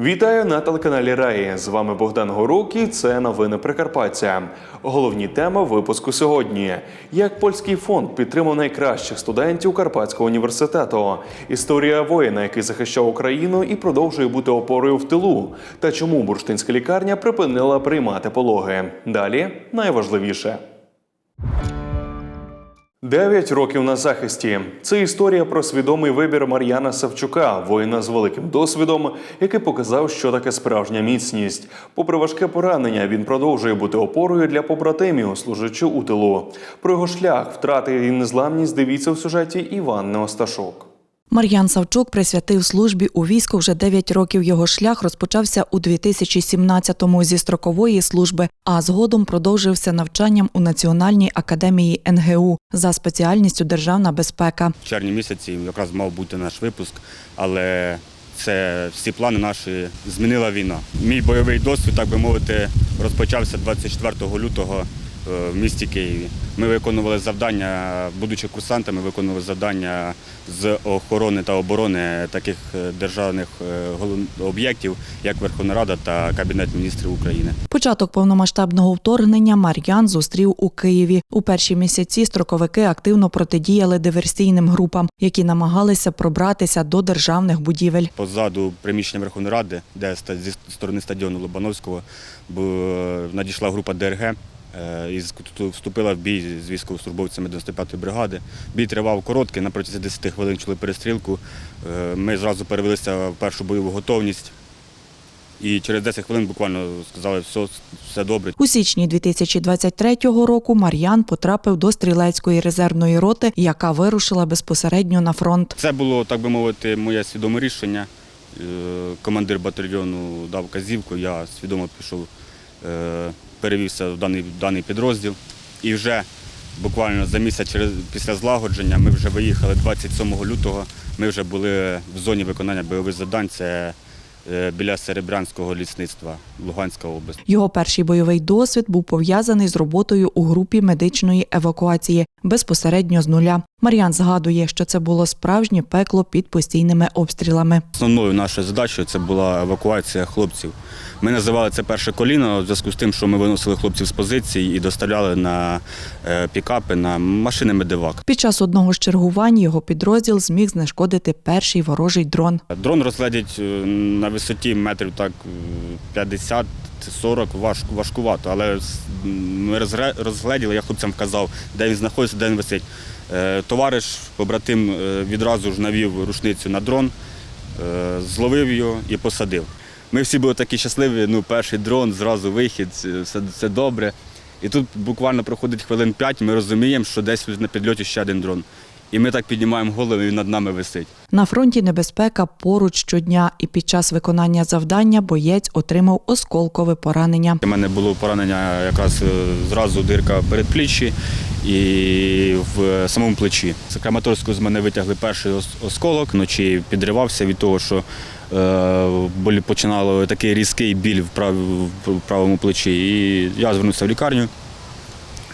Вітаю на телеканалі Раї. З вами Богдан Горук і це новини Прикарпаття. Головні теми випуску сьогодні: як польський фонд підтримав найкращих студентів Карпатського університету, історія воїна, який захищав Україну і продовжує бути опорою в тилу, та чому бурштинська лікарня припинила приймати пологи. Далі найважливіше. Дев'ять років на захисті. Це історія про свідомий вибір Мар'яна Савчука, воїна з великим досвідом, який показав, що таке справжня міцність. Попри важке поранення, він продовжує бути опорою для побратимів, служачи у тилу. Про його шлях, втрати і незламність дивіться в сюжеті Іван Осташок. Мар'ян Савчук присвятив службі у війську вже 9 років. Його шлях розпочався у 2017-му зі строкової служби, а згодом продовжився навчанням у Національній академії НГУ за спеціальністю державна безпека. В червні місяці якраз мав бути наш випуск, але це всі плани наші змінила війна. Мій бойовий досвід, так би мовити, розпочався 24 лютого в місті Києві. Ми виконували завдання, будучи курсантами, виконували завдання з охорони та оборони таких е, державних е, об'єктів, як Верховна Рада та Кабінет міністрів України. Початок повномасштабного вторгнення Мар'ян зустрів у Києві. У перші місяці строковики активно протидіяли диверсійним групам, які намагалися пробратися до державних будівель. позаду приміщення Верховної Ради, де зі сторони стадіону Лобановського надійшла група ДРГ е, і з- вступила в бій з військовослужбовцями 95-ї бригади. Бій тривав короткий, на протязі 10 хвилин чули перестрілку. Е, Ми зразу перевелися в першу бойову готовність. І через 10 хвилин буквально сказали, все, все добре. У січні 2023 року Мар'ян потрапив до стрілецької резервної роти, яка вирушила безпосередньо на фронт. Це було, так би мовити, моє свідоме рішення. Е, Командир батальйону дав казівку, я свідомо пішов, е, перевівся в даний, даний підрозділ. І вже буквально за місяць через, після злагодження ми вже виїхали 27 лютого. Ми вже були в зоні виконання бойових завдань. Це е, біля Серебрянського лісництва, Луганська область. Його перший бойовий досвід був пов'язаний з роботою у групі медичної евакуації безпосередньо з нуля. Мар'ян згадує, що це було справжнє пекло під постійними обстрілами. Основною нашою задачею це була евакуація хлопців. Ми називали це перше коліно в зв'язку з тим, що ми виносили хлопців з позицій і доставляли на е, пікапи на машини медивак. Під час одного з чергувань його підрозділ зміг знешкодити перший ворожий дрон. Дрон розглядять е, на висоті метрів так е, 50 30-40 важкувато, але ми розгледіли, я хлопцям вказав, де він знаходиться, де він висить. Е, товариш, побратим, е, відразу ж навів рушницю на дрон, е, зловив його і посадив. Ми всі були такі щасливі, ну перший дрон, зразу вихід, все, все добре. І тут буквально проходить хвилин 5, ми розуміємо, що десь на підльоті ще один дрон. І ми так піднімаємо голову, і він над нами висить. На фронті небезпека поруч щодня, і під час виконання завдання боєць отримав осколкове поранення. У мене було поранення якраз е, зразу дирка в передпліччі і в самому плечі. З Краматорську з мене витягли перший осколок, вночі підривався від того, що е, починало такий різкий біль в правому плечі. І я звернувся в лікарню.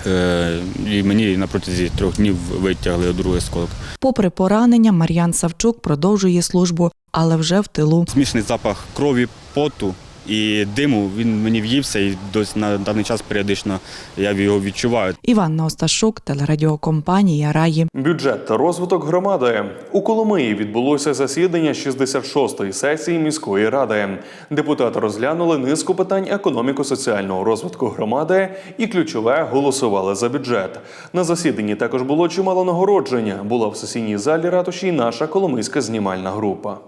Е, і мені на протязі трьох днів витягли другий осколок. Попри поранення, Мар'ян Савчук продовжує службу, але вже в тилу. Смішний запах крові, поту і диму він мені в'ївся, і досі на даний час періодично я його відчуваю. Іванна Осташук, телерадіокомпанія Раї. Бюджет та розвиток громади у Коломиї відбулося засідання 66-ї сесії міської ради. Депутати розглянули низку питань економіко-соціального розвитку громади і ключове голосували за бюджет. На засіданні також було чимало нагородження. Була в сесійній залі ратуші й наша коломийська знімальна група.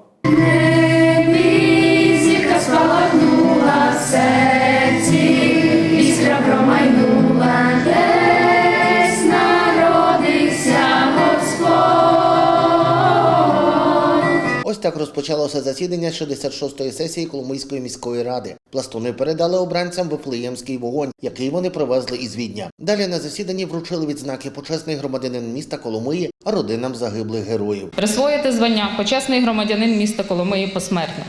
Зірка так розпочалося засідання 66-ї сесії Коломийської міської ради. Пластуни передали обранцям Вифлеємський вогонь, який вони привезли із Відня. Далі на засіданні вручили відзнаки почесний громадянин міста Коломиї, родинам загиблих героїв. Присвоїти звання почесний громадянин міста Коломиї посмертно.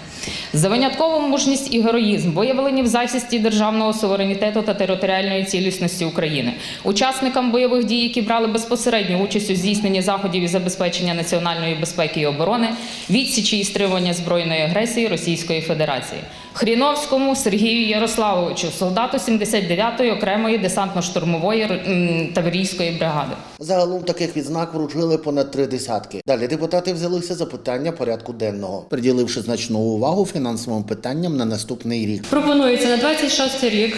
За виняткову мужність і героїзм, виявлені в захисті державного суверенітету та територіальної цілісності України, учасникам бойових дій, які брали безпосередню участь у здійсненні заходів і забезпечення національної безпеки і оборони, відсічі і стримування збройної агресії Російської Федерації. Хріновському Сергію Ярославовичу, солдату 79-ї окремої десантно-штурмової таврійської бригади. Загалом таких відзнак вручили понад три десятки. Далі депутати взялися за питання порядку денного, приділивши значну увагу фінансовим питанням на наступний рік. Пропонується на 26 рік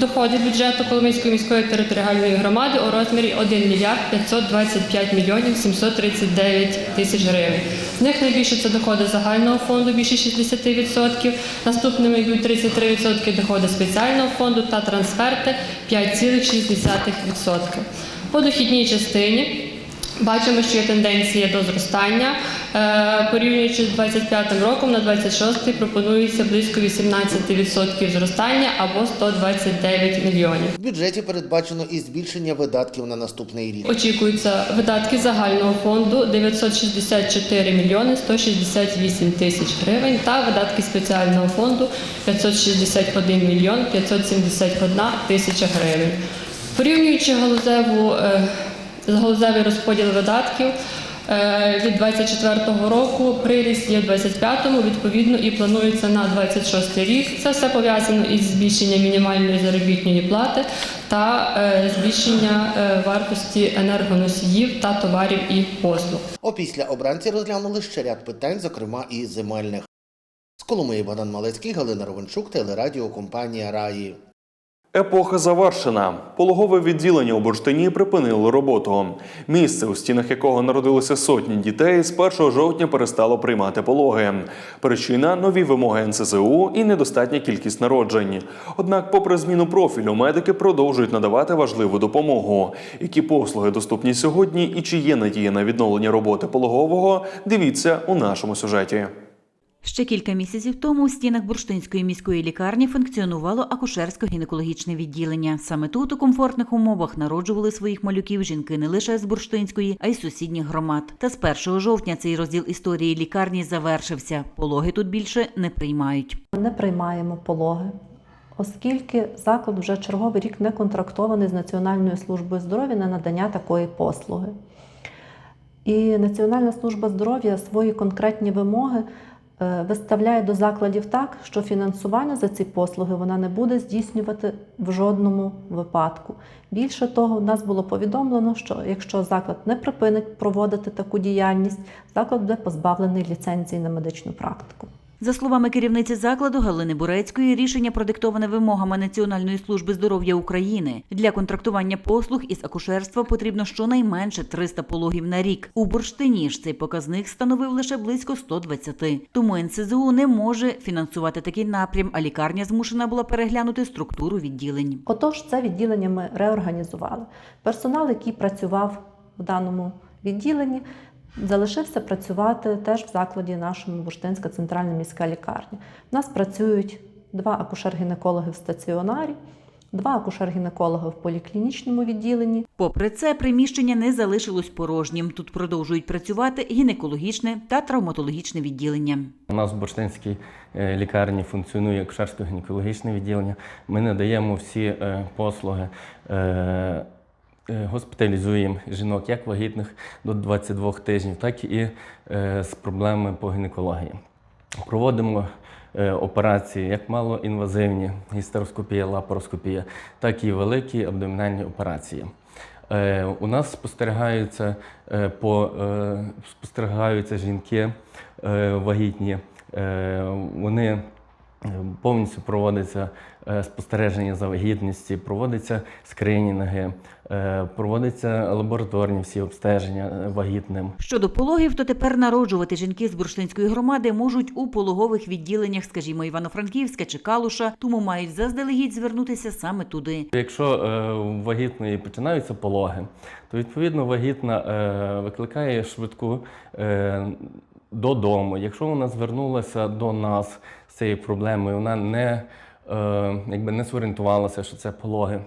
доходи бюджету Коломийської міської територіальної громади у розмірі 1 мільярд 525 мільйонів 739 тисяч гривень. З них найбільше це доходи загального фонду, більше 60%. Наступними йдуть 33% доходи спеціального фонду та трансферти 5,6%. По дохідній частині Бачимо, що є тенденція до зростання. Е, Порівнюючи з 25 роком на 26 пропонується близько 18% зростання або 129 мільйонів. В бюджеті передбачено і збільшення видатків на наступний рік. Очікуються видатки загального фонду 964 мільйони 168 тисяч гривень та видатки спеціального фонду 561 мільйон 571 тисяча гривень. Порівнюючи галузеву, е, галузевий розподіл видатків е, від 24 року, приріст є в 25-му, відповідно, і планується на 26 рік. Це все пов'язано із збільшенням мінімальної заробітної плати та е, збільшення е, вартості енергоносіїв та товарів і послуг. Опісля обранці розглянули ще ряд питань, зокрема і земельних. З Коломиї Богдан Малецький, Галина Ровенчук, телерадіокомпанія Раї. Епоха завершена. Пологове відділення у Бурштині припинило роботу. Місце, у стінах якого народилися сотні дітей, з 1 жовтня перестало приймати пологи. Причина нові вимоги НСЗУ і недостатня кількість народжень. Однак, попри зміну профілю, медики продовжують надавати важливу допомогу. Які послуги доступні сьогодні і чи є надія на відновлення роботи пологового, дивіться у нашому сюжеті. Ще кілька місяців тому в стінах Бурштинської міської лікарні функціонувало акушерсько-гінекологічне відділення. Саме тут у комфортних умовах народжували своїх малюків жінки не лише з Бурштинської, а й сусідніх громад. Та з 1 жовтня цей розділ історії лікарні завершився. Пологи тут більше не приймають. не приймаємо пологи, оскільки заклад вже черговий рік не контрактований з Національною службою здоров'я на надання такої послуги. І Національна служба здоров'я свої конкретні вимоги виставляє до закладів так, що фінансування за ці послуги вона не буде здійснювати в жодному випадку. Більше того, в нас було повідомлено, що якщо заклад не припинить проводити таку діяльність, заклад буде позбавлений ліцензії на медичну практику. За словами керівниці закладу Галини Бурецької, рішення продиктоване вимогами Національної служби здоров'я України. Для контрактування послуг із акушерства потрібно щонайменше 300 пологів на рік. У Бурштині ж цей показник становив лише близько 120. Тому НСЗУ не може фінансувати такий напрям, а лікарня змушена була переглянути структуру відділень. Отож, це відділення ми реорганізували. Персонал, який працював в даному відділенні, залишився працювати теж в закладі нашому Бурштинська центральна міська лікарня. У нас працюють два акушер-гінекологи в стаціонарі, два акушер-гінекологи в поліклінічному відділенні. Попри це, приміщення не залишилось порожнім. Тут продовжують працювати гінекологічне та травматологічне відділення. У нас в Бурштинській е, лікарні функціонує акушерсько-гінекологічне відділення. Ми надаємо всі е, послуги. Е, Госпіталізуємо жінок як вагітних до 22 тижнів, так і е, з проблемами по гінекології. Проводимо е, операції як малоінвазивні, гістероскопія, лапароскопія, так і великі абдомінальні операції. У нас спостерігаються, по, спостерігаються жінки вагітні. Вони повністю проводиться е, спостереження за вагітністю, проводяться скринінги, е, проводяться лабораторні всі обстеження е, вагітним. Щодо пологів, то тепер народжувати жінки з бурштинської громади можуть у пологових відділеннях, скажімо, Івано-Франківська чи Калуша, тому мають заздалегідь звернутися саме туди. Якщо вагітної починаються пологи, то відповідно вагітна викликає швидку додому. Якщо вона звернулася до нас цією проблемою, вона не, е, якби не зорієнтувалася, що це пологи.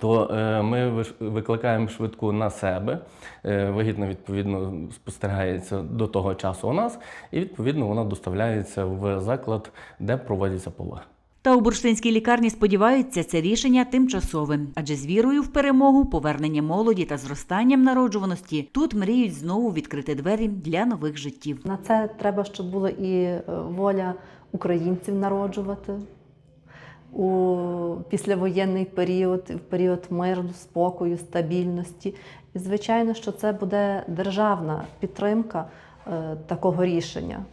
То е, ми викликаємо швидку на себе. Е, вагітна відповідно спостерігається до того часу у нас, і відповідно вона доставляється в заклад, де проводяться пологи. Та у бурштинській лікарні сподіваються, це рішення тимчасовим, адже з вірою в перемогу, повернення молоді та зростанням народжуваності тут мріють знову відкрити двері для нових життів. На це треба, щоб була і е, воля українців народжувати у післявоєнний період, в період миру, спокою, стабільності. І звичайно, що це буде державна підтримка е, такого рішення.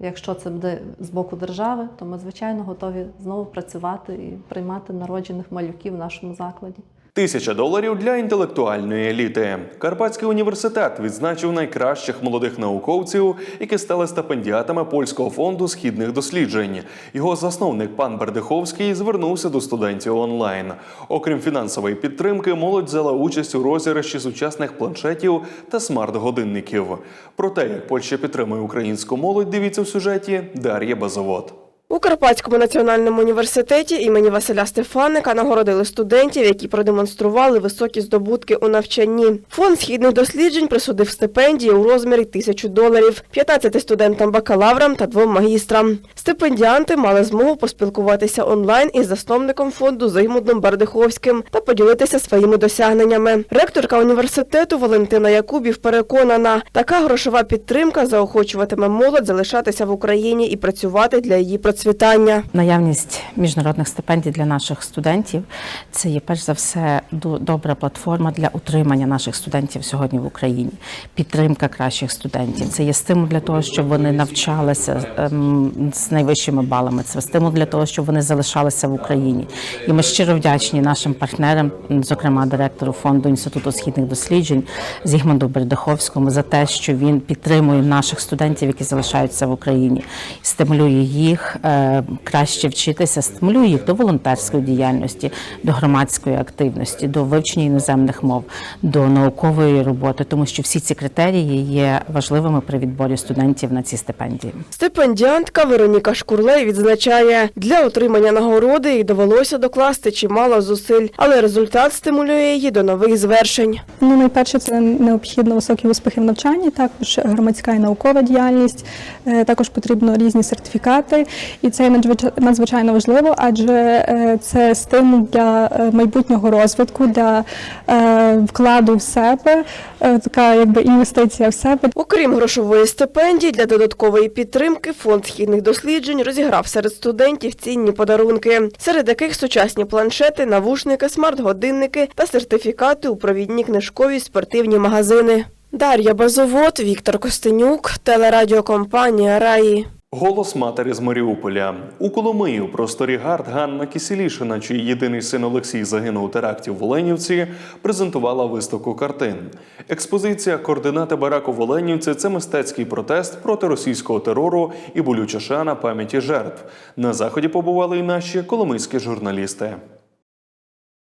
Якщо це буде з боку держави, то ми, звичайно, готові знову працювати і приймати народжених малюків в нашому закладі. Тисяча доларів для інтелектуальної еліти. Карпатський університет відзначив найкращих молодих науковців, які стали стипендіатами польського фонду східних досліджень. Його засновник пан Бердиховський звернувся до студентів онлайн. Окрім фінансової підтримки, молодь взяла участь у розіграші сучасних планшетів та смарт-годинників. Про те, як Польща підтримує українську молодь, дивіться в сюжеті Дар'я Базовод. У Карпатському національному університеті імені Василя Стефаника нагородили студентів, які продемонстрували високі здобутки у навчанні. Фонд східних досліджень присудив стипендії у розмірі тисячу доларів 15 студентам бакалаврам та двом магістрам. Стипендіанти мали змогу поспілкуватися онлайн із засновником фонду Зигмундом Бардиховським та поділитися своїми досягненнями. Ректорка університету Валентина Якубів переконана, така грошова підтримка заохочуватиме молодь залишатися в Україні і працювати для її процвітання. Наявність міжнародних стипендій для наших студентів це є перш за все добра платформа для утримання наших студентів сьогодні в Україні. Підтримка кращих студентів. Це є стимул для того, щоб вони навчалися ем, з найвищими балами. Це стимул для того, щоб вони залишалися в Україні. І ми щиро вдячні нашим партнерам, зокрема директору фонду інституту східних досліджень Зігмунду Бердаховському, за те, що він підтримує наших студентів, які залишаються в Україні, стимулює їх е, краще вчитися, стимулює їх до волонтерської діяльності, до громадської активності, до вивчення іноземних мов, до наукової роботи, тому що всі ці критерії є важливими при відборі студентів на ці стипендії. Стипендіантка Вероніка Шкурлей відзначає, для отримання нагороди їй довелося докласти чимало зусиль, але результат стимулює її до нових звершень. Ну, найперше, це необхідно високі успіхи в навчанні, також громадська і наукова діяльність, е, також потрібно різні сертифікати, і це надзвичайно важливо, адже е, це стимул для е, майбутнього розвитку, для е, вкладу в себе, така якби інвестиція в себе. Окрім грошової стипендії, для додаткової підтримки фонд східних досліджень розіграв серед студентів цінні подарунки, серед яких сучасні планшети, навушники, смарт-годинники та сертифікати у провідні книжкові спортивні магазини. Дар'я Базовод, Віктор Костенюк, телерадіокомпанія Раї. Голос матері з Маріуполя у Коломиї у просторі гард Ганна Кісілішина, чий єдиний син Олексій загинув у теракті в Оленівці, презентувала виставку картин. Експозиція Координати бараку в Оленівці це мистецький протест проти російського терору і болюча шана пам'яті жертв. На заході побували й наші коломийські журналісти.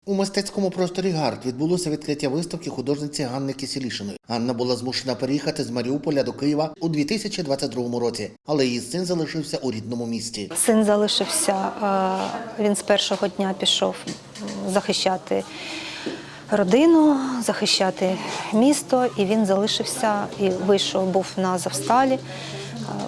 У мистецькому просторі Гард відбулося відкриття виставки художниці Ганни Кисілішиної. Ганна була змушена переїхати з Маріуполя до Києва у 2022 році, але її син залишився у рідному місті. Син залишився, він з першого дня пішов захищати родину, захищати місто, і він залишився і вийшов, був на Азовсталі, е,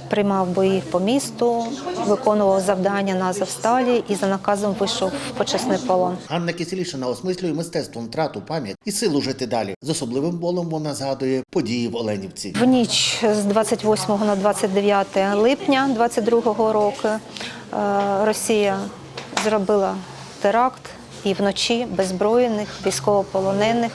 приймав бої по місту, виконував завдання на Азовсталі і за наказом вийшов в почесний полон. Ганна Кисілішина осмислює мистецтвом втрату пам'ять і силу жити далі. З особливим болем вона згадує події в Оленівці. В ніч з 28 на 29 липня 22 року е, Росія зробила теракт і вночі беззбройних військовополонених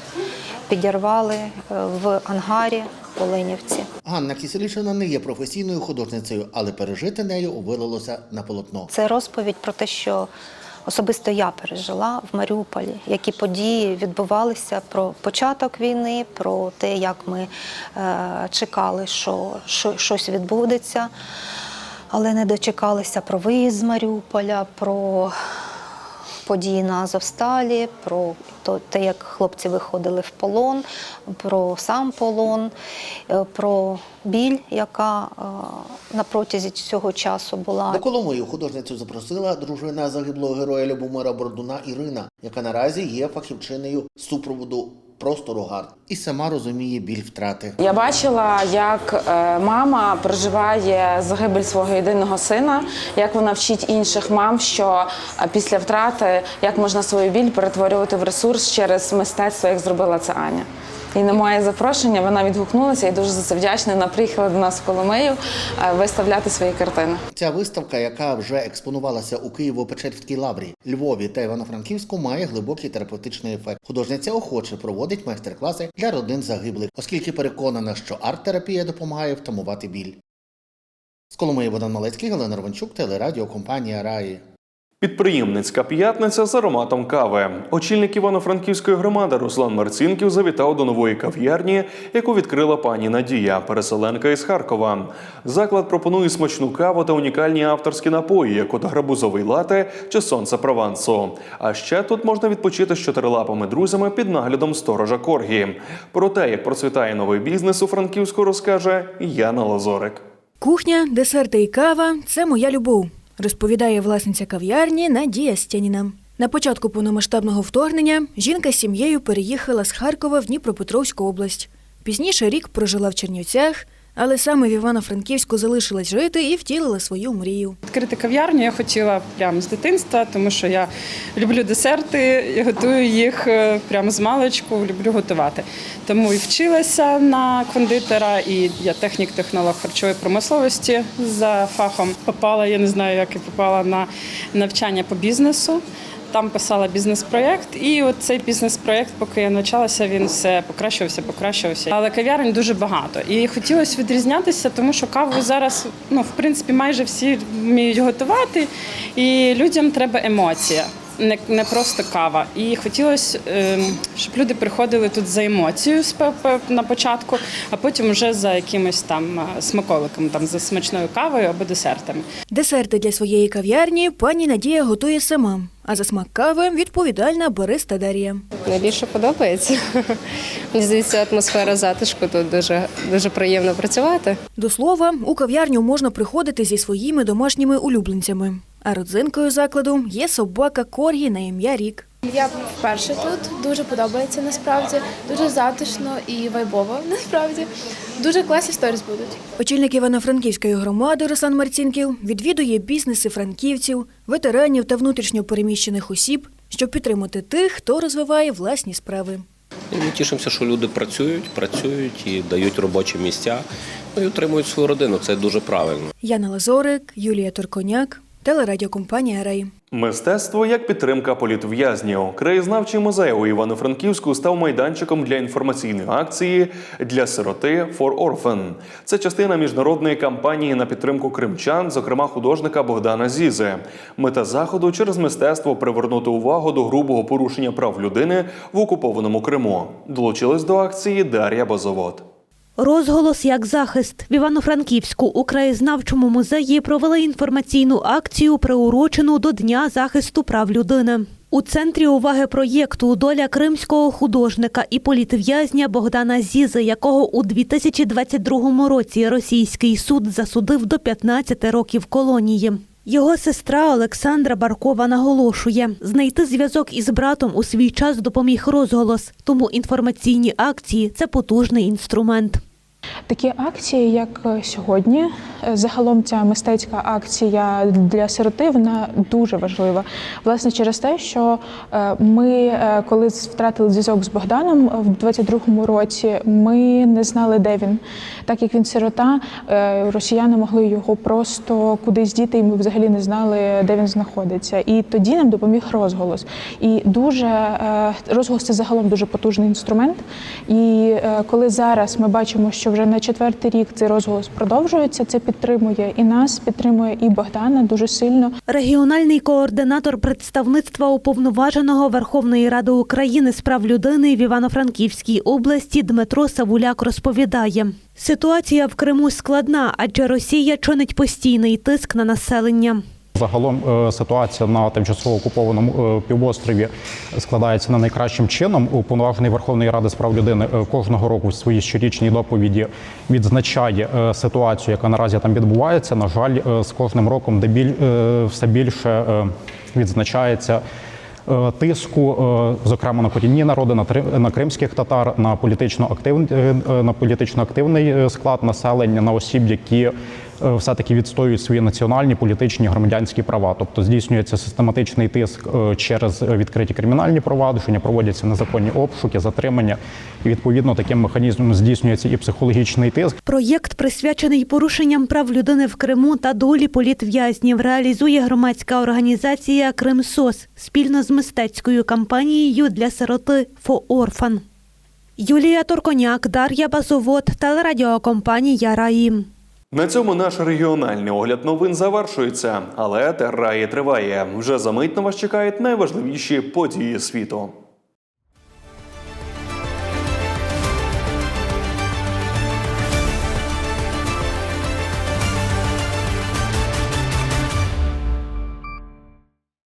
підірвали е, в ангарі в Оленівці. Ганна Кисілішина не є професійною художницею, але пережити нею вилилося на полотно. Це розповідь про те, що особисто я пережила в Маріуполі, які події відбувалися про початок війни, про те, як ми е, чекали, що, що щось відбудеться, але не дочекалися про виїзд з Маріуполя, про події на Азовсталі, про те, як хлопці виходили в полон, про сам полон, е, про біль, яка е, на протязі цього часу була. До Коломию художницю запросила дружина загиблого героя Любомира Бордуна Ірина, яка наразі є фахівчиною супроводу простору гард і сама розуміє біль втрати. Я бачила, як е, мама переживає загибель свого єдиного сина, як вона вчить інших мам, що е, після втрати як можна свою біль перетворювати в ресурс через мистецтво, як зробила це Аня. І на моє запрошення вона відгукнулася і дуже за це вдячна. Вона приїхала до нас в Коломию е, виставляти свої картини. Ця виставка, яка вже експонувалася у Києво-Печерській лаврі, Львові та Івано-Франківську, має глибокий терапевтичний ефект. Художниця охоче проводить майстер-класи для родин загиблих, оскільки переконана, що арт-терапія допомагає втамувати біль. З Коломиї Богдан Малецький, Галина Романчук, телерадіокомпанія Раї. Підприємницька п'ятниця з ароматом кави. Очільник Івано-Франківської громади Руслан Марцінків завітав до нової кав'ярні, яку відкрила пані Надія, переселенка із Харкова. Заклад пропонує смачну каву та унікальні авторські напої, як от гарбузовий лате чи сонце Провансу. А ще тут можна відпочити з чотирилапими друзями під наглядом сторожа Коргі. Про те, як процвітає новий бізнес у Франківську, розкаже Яна Лазорик. Кухня, десерти і кава це моя любов, розповідає власниця кав'ярні Надія Стяніна. На початку повномасштабного вторгнення жінка з сім'єю переїхала з Харкова в Дніпропетровську область. Пізніше рік прожила в Чернівцях, але саме в Івано-Франківську залишилась жити і втілила свою мрію. Відкрити кав'ярню я хотіла прямо з дитинства, тому що я люблю десерти, я готую їх е, прямо з маличку, люблю готувати. Тому і вчилася на кондитера, і я технік-технолог харчової промисловості за фахом. Попала, я не знаю, як я попала на навчання по бізнесу. Там писала бізнес-проєкт, і от цей бізнес-проєкт, поки я навчалася, він все покращувався, покращувався. Але кав'ярень дуже багато. І хотілося відрізнятися, тому що каву зараз, ну в принципі, майже всі вміють готувати, і людям треба емоція. Не, не просто кава. І хотілося, ем, щоб люди приходили тут за емоцією на початку, а потім вже за якимось там е, смаколиком, там за смачною кавою або десертами. Десерти для своєї кав'ярні пані Надія готує сама, а за смак кави відповідальна бариста Дарія. Найбільше подобається. Мені здається, атмосфера затишку тут дуже, дуже приємно працювати. До слова, у кав'ярню можна приходити зі своїми домашніми улюбленцями. А родзинкою закладу є собака Коргі на ім'я Рік. Я вперше тут дуже подобається насправді, дуже затишно і вайбово. Насправді дуже класні сторіс будуть. Очільник Івано-Франківської громади Руслан Марцінків відвідує бізнеси франківців, ветеранів та внутрішньо переміщених осіб, щоб підтримати тих, хто розвиває власні справи. І ми тішимося, що люди працюють, працюють і дають робочі місця, ну і утримують свою родину. Це дуже правильно. Яна Лазорик, Юлія Торконяк, телерадіокомпанія Рей. Мистецтво як підтримка політв'язнів. Краєзнавчий музей у Івано-Франківську став майданчиком для інформаційної акції для сироти For Orphan. Це частина міжнародної кампанії на підтримку кримчан, зокрема художника Богдана Зізи. Мета заходу через мистецтво привернути увагу до грубого порушення прав людини в окупованому Криму. Долучилась до акції Дар'я Базовод. Розголос як захист в Івано-Франківську у краєзнавчому музеї провели інформаційну акцію, приурочену до Дня захисту прав людини. У центрі уваги проєкту доля кримського художника і політв'язня Богдана Зізи, якого у 2022 році російський суд засудив до 15 років колонії. Його сестра Олександра Баркова наголошує, знайти зв'язок із братом у свій час допоміг розголос, тому інформаційні акції це потужний інструмент. Такі акції, як е, сьогодні, е, загалом ця мистецька акція для сироти, вона дуже важлива. Власне, через те, що е, ми, коли втратили зв'язок з Богданом в 22-му році, ми не знали, де він. Так як він сирота, росіяни могли його просто кудись діти, і ми взагалі не знали, де він знаходиться. І тоді нам допоміг розголос. І дуже розголос це загалом дуже потужний інструмент. І коли зараз ми бачимо, що вже на четвертий рік цей розголос продовжується, це підтримує і нас, підтримує і Богдана дуже сильно. Регіональний координатор представництва уповноваженого Верховної Ради України з прав людини в Івано-Франківській області Дмитро Савуляк розповідає. Ситуація в Криму складна, адже Росія чинить постійний тиск на населення. Загалом е, ситуація на тимчасово окупованому е, півострові складається не найкращим чином. Уповноважений Верховної Ради з прав людини е, кожного року в своїй щорічній доповіді відзначає ситуацію, яка наразі там відбувається. На жаль, з кожним роком дебіль е, все більше відзначається тиску, зокрема на корінні народи, на кримських татар, на політично активний на політично активний склад населення, на осіб, які е, все-таки відстоюють свої національні, політичні, громадянські права. Тобто здійснюється систематичний тиск е, через відкриті кримінальні провадження, проводяться незаконні обшуки, затримання, і відповідно таким механізмом здійснюється і психологічний тиск. Проєкт присвячений порушенням прав людини в Криму та долі політв'язнів. Реалізує громадська організація Кримсос спільно з мистецькою кампанією для сироти «Фоорфан». Юлія Торконяк, Дар'я Базовод, телерадіокомпанія Раїм. На цьому наш регіональний огляд новин завершується, але терраї триває. Вже за мить на вас чекають найважливіші події світу.